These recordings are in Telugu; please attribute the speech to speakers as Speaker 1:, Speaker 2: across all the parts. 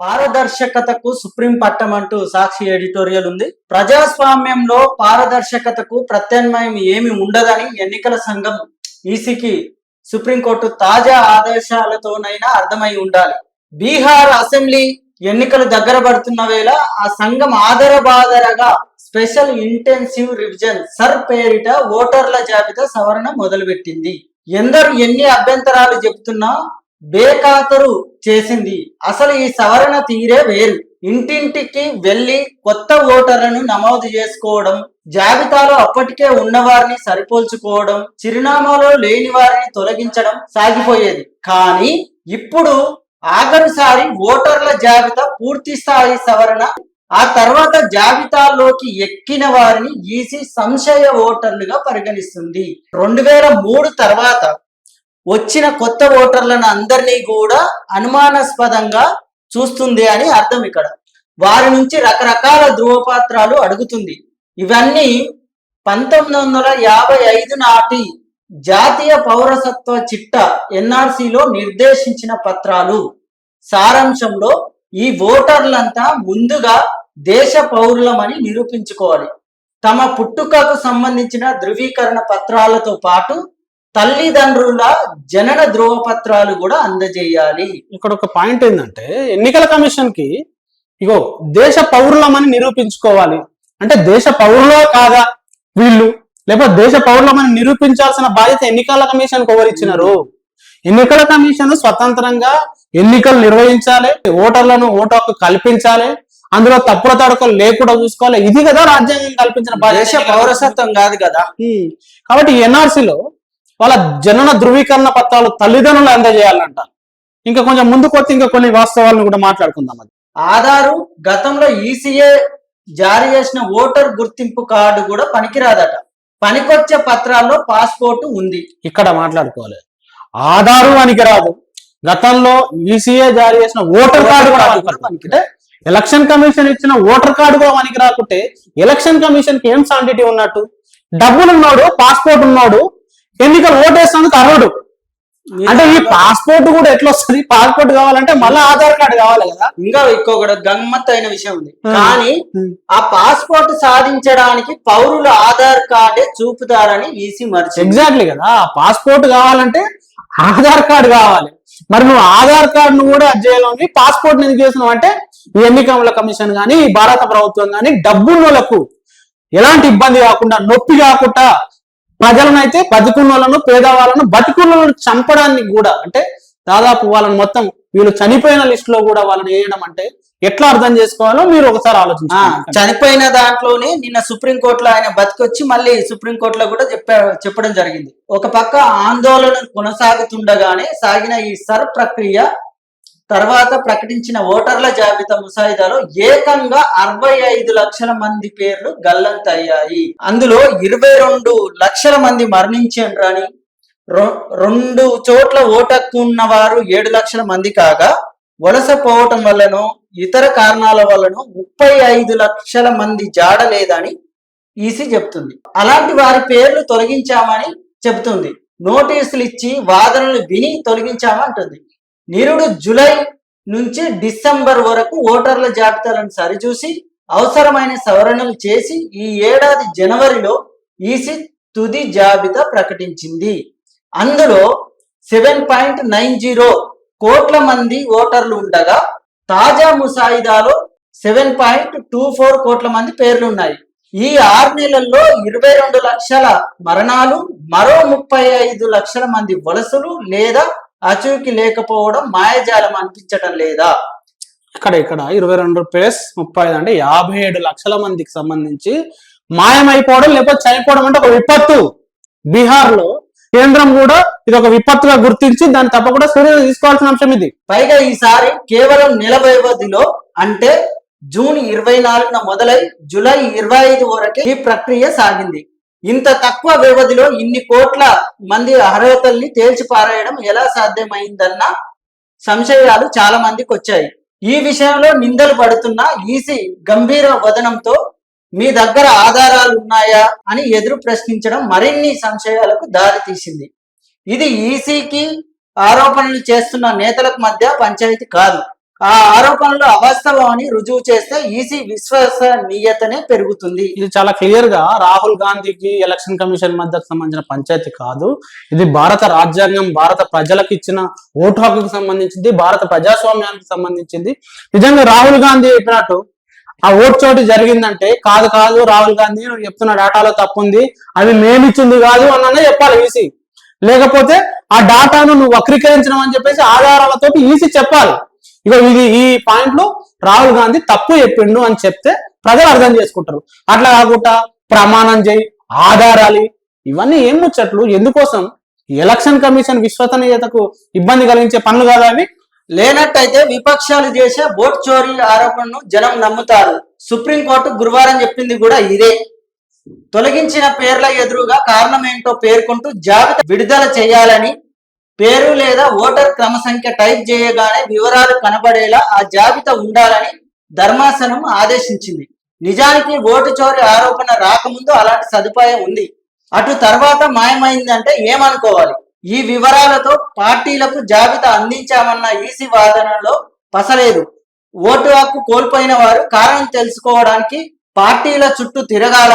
Speaker 1: పారదర్శకతకు సుప్రీం పట్టం అంటూ సాక్షి ఎడిటోరియల్ ఉంది. ప్రజాస్వామ్యంలో పారదర్శకతకు ప్రత్యామ్నాయం ఏమి ఉండదని ఎన్నికల సంఘం ఈసీకి సుప్రీంకోర్టు తాజా ఆదేశాలతోనైనా అర్థమై ఉండాలి. బీహార్ అసెంబ్లీ ఎన్నికలు దగ్గర పడుతున్న వేళ ఆ సంఘం ఆదరబాదరగా స్పెషల్ ఇంటెన్సివ్ రివిజన్ సర్ పేరిట ఓటర్ల జాబితా సవరణ మొదలుపెట్టింది. ఎందరు ఎన్ని అభ్యంతరాలు చెబుతున్నా బేఖాతరు చేసింది. అసలు ఈ సవరణ తీరే వేరు. ఇంటింటికి వెళ్ళి కొత్త ఓటర్లను నమోదు చేసుకోవడం జాబితాలో అప్పటికే ఉన్నవారిని సరిపోల్చుకోవడం చిరునామాలో లేని వారిని తొలగించడం సాగిపోయేది. కానీ ఇప్పుడు ఆఖరిసారి ఓటర్ల జాబితా పూర్తి స్థాయి సవరణ ఆ తర్వాత జాబితాలోకి ఎక్కిన వారిని ఈసీ సంశయ ఓటర్లుగా పరిగణిస్తుంది. రెండు వేల మూడు తర్వాత వచ్చిన కొత్త ఓటర్లను అందరినీ కూడా అనుమానాస్పదంగా చూస్తుంది అని అర్థం ఇక్కడ. వారి నుంచి రకరకాల ధృవపత్రాలు అడుగుతుంది. ఇవన్నీ పంతొమ్మిది వందల యాభై ఐదు నాటి జాతీయ పౌరసత్వ చిట్ట ఎన్ఆర్సీలో నిర్దేశించిన పత్రాలు. సారాంశంలో ఈ ఓటర్లంతా ముందుగా దేశ పౌరులమని నిరూపించుకోవాలి. తమ పుట్టుకకు సంబంధించిన ధృవీకరణ పత్రాలతో పాటు తల్లిదండ్రుల జనన ధృవపత్రాలు కూడా అందజేయాలి.
Speaker 2: ఇక్కడ ఒక పాయింట్ ఏంటంటే ఎన్నికల కమిషన్కి ఇగో దేశ పౌరులమని నిరూపించుకోవాలి. అంటే దేశ పౌరులో కాదా వీళ్ళు? లేకపోతే దేశ పౌరులమని నిరూపించాల్సిన బాధ్యత ఎన్నికల కమిషన్ ఎవరు ఇచ్చినారు? ఎన్నికల కమిషన్ స్వతంత్రంగా ఎన్నికలు నిర్వహించాలి ఓటర్లను ఓటు హక్కు కల్పించాలి అందులో తప్పుల తడకలు లేకుండా చూసుకోవాలి. ఇది కదా రాజ్యాంగం కల్పించిన బాధ్యత.
Speaker 1: దేశ పౌరసత్వం కాదు కదా.
Speaker 2: కాబట్టి ఎన్ఆర్సీలో వాళ్ళ జనన ధృవీకరణ పత్రాలు తల్లిదండ్రులు అందజేయాలంట. ఇంకా కొంచెం ముందుకు వస్తే ఇంకా కొన్ని వాస్తవాలను కూడా మాట్లాడుకుందాం అది.
Speaker 1: ఆధారు గతంలో ఈసీఏ జారీ చేసిన ఓటర్ గుర్తింపు కార్డు కూడా పనికిరాదట. పనికొచ్చే పత్రాల్లో పాస్పోర్ట్ ఉంది.
Speaker 2: ఇక్కడ మాట్లాడుకోవాలి. ఆధారు పనికి రాదు గతంలో ఈసీఏ జారీ చేసిన ఓటర్ కార్డు కూడా పనికిరాదు. అంటే ఎలక్షన్ కమిషన్ ఇచ్చిన ఓటర్ కార్డు కూడా మనకి రాకుంటే ఎలక్షన్ కమిషన్కి ఏం సాంటిటీ ఉన్నట్టు? డబ్బులు ఉన్నాడు పాస్పోర్ట్ ఉన్నాడు ఎన్నికలు ఓటేసినందుకు అర్హుడు అంటే ఈ పాస్పోర్ట్ కూడా ఎట్లా వస్తుంది? పాస్పోర్ట్ కావాలంటే మళ్ళీ ఆధార్ కార్డు కావాలి కదా.
Speaker 1: ఇంకా ఇంకొకటి గమ్మత్ అయిన విషయం ఉంది. కానీ. ఆ. పాస్పోర్ట్ సాధించడానికి పౌరుల ఆధార్ కార్డే చూపుతారని ఈసీ మర్చింది.
Speaker 2: ఎగ్జాక్ట్లీ కదా. పాస్పోర్ట్ కావాలంటే ఆధార్ కార్డు కావాలి. మరి నువ్వు ఆధార్ కార్డును కూడా చేయాలని పాస్పోర్ట్ ఎందుకు చేసినావు అంటే ఈ ఎన్నికల కమిషన్ కానీ ఈ భారత ప్రభుత్వం కానీ డబ్బున్నోళ్ళకు ఎలాంటి ఇబ్బంది కాకుండా నొప్పి కాకుండా ప్రజలనైతే బతుకున్న వాళ్ళను పేదవాళ్ళను బతుకున్న వాళ్ళను చంపడానికి కూడా అంటే దాదాపు వాళ్ళని మొత్తం వీళ్ళు చనిపోయిన లిస్ట్లో కూడా వాళ్ళని వేయడం అంటే ఎట్లా అర్థం చేసుకోవాలో మీరు ఒకసారి
Speaker 1: ఆ,
Speaker 2: ఆలోచించండి
Speaker 1: చనిపోయిన దాంట్లోనే నిన్న సుప్రీంకోర్టులో ఆయన బతికొచ్చి మళ్ళీ సుప్రీంకోర్టులో కూడా చెప్పా చెప్పడం జరిగింది. ఒక పక్క ఆందోళన కొనసాగుతుండగానే సాగిన ఈ సర్ ప్రక్రియ తర్వాత ప్రకటించిన ఓటర్ల జాబితా ముసాయిదాలో ఏకంగా అరవై ఐదు లక్షల మంది పేర్లు గల్లంతయ్యాయి. అందులో ఇరవై రెండు లక్షల మంది మరణించారని రొ- రెండు చోట్ల ఓటక్కు ఉన్న వారు ఏడు లక్షల మంది కాగా వలస పోవటం వల్లనో ఇతర కారణాల వల్లనో ముప్పై ఐదు లక్షల మంది జాడలేదని ఈసీ చెప్తుంది. అలాంటి వారి పేర్లు తొలగించామని చెబుతుంది నోటీసులు ఇచ్చి వాదనలు విని తొలగించామంటుంది. నిరుడు జూలై నుంచి డిసెంబర్ వరకు ఓటర్ల జాబితాలను సరిచూసి అవసరమైన సవరణలు చేసి ఈ ఏడాది జనవరిలో ఈసీ తుది జాబితా ప్రకటించింది. అందులో సెవెన్ పాయింట్ నైన్ జీరో కోట్ల మంది ఓటర్లు ఉండగా తాజా ముసాయిదాలో సెవెన్ పాయింట్ టూ ఫోర్ కోట్ల మంది పేర్లు ఉన్నాయి. ఈ ఆరు నెలల్లో ఇరవై రెండు లక్షల మరణాలు మరో ముప్పై ఐదు లక్షల మంది వలసలు లేదా అచూకి లేకపోవడం మాయజాలం అనిపించటం లేదా?
Speaker 2: ఇక్కడ ఇక్కడ. ఇరవై రెండు ప్లస్ ముప్పై ఐదు అంటే యాభై ఏడు లక్షల మందికి సంబంధించి మాయమైపోవడం లేకపోతే చనిపోవడం అంటే ఒక విపత్తు. బీహార్లో కేంద్రం కూడా ఇది ఒక విపత్తుగా గుర్తించి దాన్ని తప్పకుండా చర్యలు తీసుకోవాల్సిన అంశం ఇది.
Speaker 1: పైగా ఈసారి కేవలం నెల వ్యవధిలో అంటే జూన్ ఇరవై నాలుగున మొదలై జూలై ఇరవై ఐదు వరకే ఈ ప్రక్రియ సాగింది. ఇంత తక్కువ వ్యవధిలో ఇన్ని కోట్ల మంది అర్హతల్ని తేల్చి పారేయడం ఎలా సాధ్యమైందన్న సంశయాలు చాలా మందికి వచ్చాయి. ఈ విషయంలో నిందలు పడుతున్న ఈసీ గంభీర వదనంతో మీ దగ్గర ఆధారాలు ఉన్నాయా అని ఎదురు ప్రశ్నించడం మరిన్ని సంశయాలకు దారి తీసింది. ఇది ఈసీకి ఆరోపణలు చేస్తున్న నేతలకు మధ్య పంచాయతీ కాదు. ఆ ఆరోపణలు అవాస్తవం అని రుజువు చేస్తే ఈసీ విశ్వసనీయతనే పెరుగుతుంది.
Speaker 2: ఇది చాలా క్లియర్గా రాహుల్ గాంధీకి ఎలక్షన్ కమిషన్ మధ్య సంబంధించిన పంచాయతీ కాదు. ఇది భారత రాజ్యాంగం భారత ప్రజలకు ఇచ్చిన ఓటు హక్కుకు సంబంధించింది భారత ప్రజాస్వామ్యానికి సంబంధించింది. నిజంగా రాహుల్ గాంధీ చెప్పినట్టు ఆ ఓటు చోటు జరిగిందంటే కాదు కాదు రాహుల్ గాంధీ నువ్వు చెప్తున్న డేటాలో తప్పు ఉంది అది మేమిచ్చింది కాదు అన్ననే చెప్పాలి ఈసీ. లేకపోతే ఆ డాటాను నువ్వు వక్రీకరించడం అని చెప్పేసి ఆధారాలతో ఈసీ చెప్పాలి. ఇక ఇది ఈ పాయింట్లో రాహుల్ గాంధీ తప్పు చెప్పిండు అని చెప్తే ప్రజలు అర్థం చేసుకుంటారు. అట్లా కాకుండా ప్రమాణం చేయి ఆధారాలు ఇవన్నీ ఏం ముచ్చట్లు? ఎందుకోసం? ఎలక్షన్ కమిషన్ విశ్వసనీయతకు ఇబ్బంది కలిగించే పనులు కాదా అవి.
Speaker 1: లేనట్టయితే విపక్షాలు చేసే బోట్ చోరీ ఆరోపణను జనం నమ్ముతారు. సుప్రీంకోర్టు గురువారం చెప్పింది కూడా ఇదే. తొలగించిన పేర్ల ఎదురుగా కారణం ఏంటో పేర్కొంటూ జాబితా విడుదల చేయాలని పేరు లేదా ఓటర్ క్రమ సంఖ్య టైప్ చేయగానే వివరాలు కనబడేలా ఆ జాబితా ఉండాలని ధర్మాసనం ఆదేశించింది. నిజానికి ఓటు చోరీ ఆరోపణ రాకముందు అలాంటి సదుపాయం ఉంది. అటు తర్వాత మాయమైందంటే ఏమనుకోవాలి? ఈ వివరాలతో పార్టీలకు జాబితా అందించామన్న ఈసీ వాదనలో పసలేదు. ఓటు హక్కు కోల్పోయిన వారు కారణం తెలుసుకోవడానికి పార్టీల చుట్టూ తిరగాల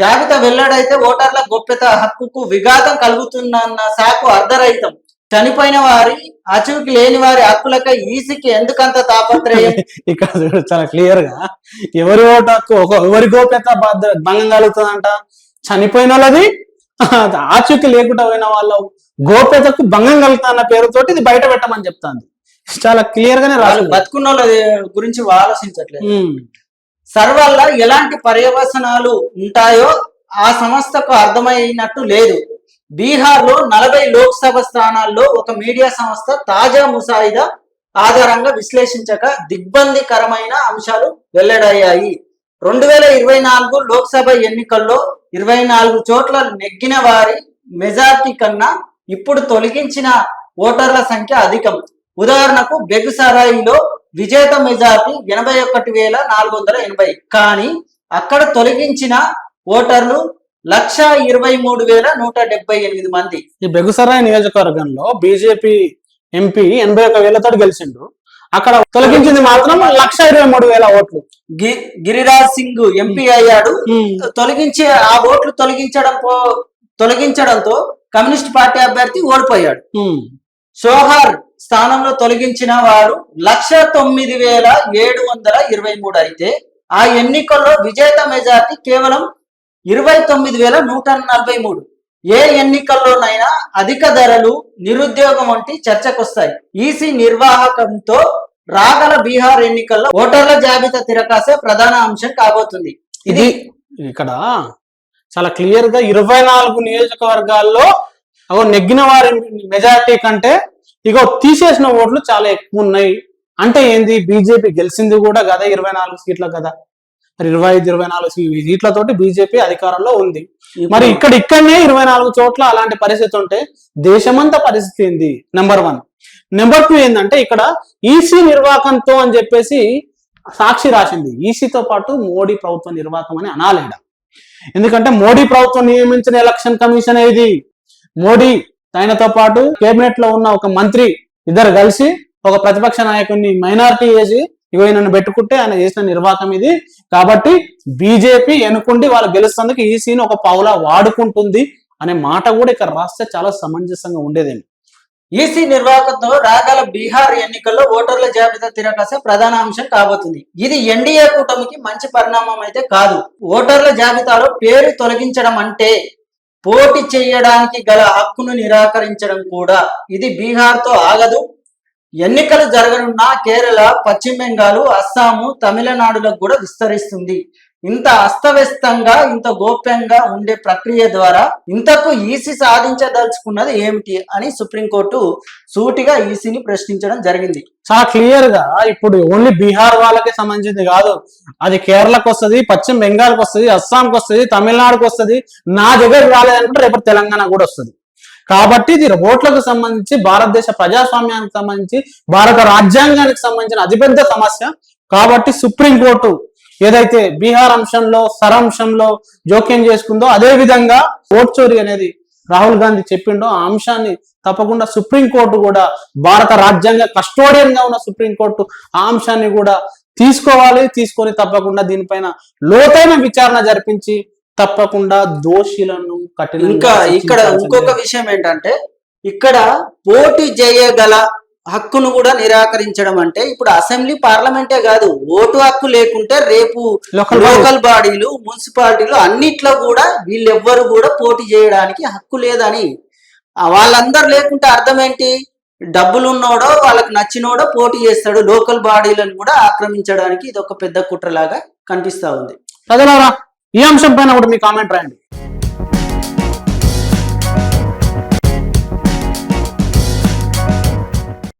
Speaker 1: జాబితా వెల్లడైతే ఓటర్ల గొప్పత హక్కుకు విఘాతం కలుగుతుందన్న సాకు అర్ధరహితం. చనిపోయిన వారి అచువుకి లేని వారి హక్కులకై ఈసీకి ఎందుకంత తాపత్రయం?
Speaker 2: ఇక్కడ చూడు చాలా క్లియర్గా. ఎవరి ఓటు హక్కు ఒక ఎవరి గోప్యత భంగం కలుగుతుందంట? చనిపోయిన వాళ్ళది ఆచూకీ లేకుండా పోయిన వాళ్ళ గోప్యతకు భంగం కలుగుతా పేరుతోటి ఇది బయట పెట్టమని చెప్తాంది. చాలా క్లియర్ గానే రాదు
Speaker 1: బతుకున్న వాళ్ళ గురించి ఆలోచించట్లేదు. సర్వల్ల ఎలాంటి పర్యవసనాలు ఉంటాయో ఆ సంస్థకు అర్థమైనట్టు లేదు. బీహార్లో నలభై లోక్సభ స్థానాల్లో ఒక మీడియా సంస్థ తాజా ముసాయిదా ఆధారంగా విశ్లేషించక దిగ్బంధికరమైన అంశాలు వెల్లడయ్యాయి. రెండు వేల ఇరవై నాలుగు లోక్సభ ఎన్నికల్లో ఇరవై నాలుగు చోట్ల నెగ్గిన వారి మెజార్టీ కన్నా ఇప్పుడు తొలగించిన ఓటర్ల సంఖ్య అధికం. ఉదాహరణకు బెగుసరాయిలో విజేత మెజార్టీ ఎనభై ఒకటి వేల నాలుగు వందల ఎనభై. కానీ అక్కడ తొలగించిన ఓటర్లు లక్ష ఇరవై మూడు వేల నూట డెబ్బై ఎనిమిది మంది.
Speaker 2: ఈ బెగుసరాయ్ నియోజకవర్గంలో బీజేపీ ఎంపీ ఎనభై ఒక వేలతో గెలిచిండు. అక్కడ తొలగించింది మాత్రం లక్ష ఇరవై మూడు వేల ఓట్లు.
Speaker 1: గిరిరాజ్ సింగ్ ఎంపీ అయ్యాడు. తొలగించి ఆ ఓట్లు తొలగించడం తొలగించడంతో కమ్యూనిస్ట్ పార్టీ అభ్యర్థి ఓడిపోయాడు. సోహార్ స్థానంలో తొలగించిన వారు లక్ష తొమ్మిది వేల ఏడు వందల ఇరవై మూడు అయితే ఆ ఎన్నికల్లో విజేత మెజార్టీ కేవలం ఇరవై తొమ్మిది వేల నూట నలభై మూడు. ఏ ఎన్నికల్లోనైనా అధిక ధరలు నిరుద్యోగం వంటి చర్చకొస్తాయి. ఈసీ నిర్వాహకంతో రాగల బీహార్ ఎన్నికల్లో ఓటర్ల జాబితా తిరకాసే ప్రధాన అంశం కాబోతుంది.
Speaker 2: ఇది ఇక్కడ చాలా క్లియర్గా ఇరవై నాలుగు నియోజకవర్గాల్లో అగో నెగ్గిన వారి మెజారిటీ కంటే ఇగో తీసేసిన ఓట్లు చాలా ఎక్కువ ఉన్నాయి. అంటే ఏంది? బీజేపీ గెలిచింది కూడా కదా ఇరవై నాలుగు సీట్ల కదా ఇరవై ఐదు ఇరవై నాలుగు సీట్లతోటి బీజేపీ అధికారంలో ఉంది. మరి ఇక్కడ ఇక్కడనే ఇరవై నాలుగు చోట్ల అలాంటి పరిస్థితి ఉంటే దేశమంతా పరిస్థితి ఏంది? నెంబర్ వన్ నెంబర్ టూ ఏంటంటే ఇక్కడ ఈసీ నిర్వాహకంతో అని చెప్పేసి సాక్షి రాసింది. ఈసీతో పాటు మోడీ ప్రభుత్వ నిర్వాహకం అని అనాలేడ ఎందుకంటే మోడీ ప్రభుత్వం నియమించిన ఎలక్షన్ కమిషన్ ఇది మోడీ ఆయనతో పాటు కేబినెట్లో ఉన్న ఒక మంత్రి ఇద్దరు కలిసి ఒక ప్రతిపక్ష నాయకుడిని మైనారిటీ చేసి ఇగో ఈయనను పెట్టుకుంటే ఆయన చేసిన నిర్వాహకం ఇది. కాబట్టి బీజేపీ ఎన్నుకుండి వాళ్ళు గెలుస్తుంది ఈసీని ఒక పావులా వాడుకుంటుంది అనే మాట కూడా ఇక్కడ రాస్తే చాలా సమంజసంగా ఉండేదేమి.
Speaker 1: ఈసీ నిర్వాహకంతో రాగల బీహార్ ఎన్నికల్లో ఓటర్ల జాబితా తిరకాసే ప్రధాన అంశం కాబోతుంది. ఇది ఎన్డీఏ కూటమికి మంచి పరిణామం అయితే కాదు. ఓటర్ల జాబితాలో పేరు తొలగించడం అంటే పోటీ చేయడానికి గల హక్కును నిరాకరించడం కూడా. ఇది బీహార్తో ఆగదు ఎన్నికలు జరగనున్న కేరళ పశ్చిమ బెంగాల్ అస్సాము తమిళనాడులకు కూడా విస్తరిస్తుంది. ఇంత అస్తవ్యస్తంగా ఇంత గోప్యంగా ఉండే ప్రక్రియ ద్వారా ఇంతకు ఈసీ సాధించదలుచుకున్నది ఏమిటి అని సుప్రీంకోర్టు సూటిగా ఈసీని ప్రశ్నించడం జరిగింది.
Speaker 2: చాలా క్లియర్గా ఇప్పుడు ఓన్లీ బీహార్ వాళ్ళకి సంబంధించింది కాదు. అది కేరళకు వస్తది పశ్చిమ బెంగాల్కి వస్తది అస్సాంకి వస్తది తమిళనాడుకి వస్తది. నా దగ్గర రాలేదంటే రేపు తెలంగాణ కూడా వస్తది. కాబట్టి ఇది ఓట్లకు సంబంధించి భారతదేశ ప్రజాస్వామ్యానికి సంబంధించి భారత రాజ్యాంగానికి సంబంధించిన అతిపెద్ద సమస్య. కాబట్టి సుప్రీంకోర్టు ఏదైతే బీహార్ అంశంలో సర్ అంశంలో జోక్యం చేసుకుందో అదే విధంగా ఓట్ చోరీ అనేది రాహుల్ గాంధీ చెప్పిండో ఆ అంశాన్ని తప్పకుండా సుప్రీంకోర్టు కూడా భారత రాజ్యాంగ కస్టోడియన్గా ఉన్న సుప్రీంకోర్టు ఆ అంశాన్ని కూడా తీసుకోవాలి. తీసుకొని తప్పకుండా దీనిపైన లోతైన విచారణ జరిపించి తప్పకుండా దోషులను కఠినంగా
Speaker 1: ఇంకా ఇక్కడ. ఇంకొక విషయం ఏంటంటే ఇక్కడ పోటీ చేయగల హక్కును కూడా నిరాకరించడం అంటే ఇప్పుడు అసెంబ్లీ పార్లమెంటే కాదు ఓటు హక్కు లేకుంటే రేపు
Speaker 2: లోకల్ బాడీ.
Speaker 1: లోకల్ బాడీలు మున్సిపాలిటీలు అన్నిట్లో కూడా వీళ్ళెవ్వరు కూడా పోటీ చేయడానికి హక్కు లేదని వాళ్ళందరూ లేకుంటే అర్థం ఏంటి డబ్బులు ఉన్నోడో వాళ్ళకి నచ్చినోడో పోటీ చేస్తాడు లోకల్ బాడీలను కూడా ఆక్రమించడానికి ఇది ఒక పెద్ద కుట్రలాగా కనిపిస్తా ఉంది
Speaker 2: ఈ అంశం పైన కూడా మీ కామెంట్ రాయండి.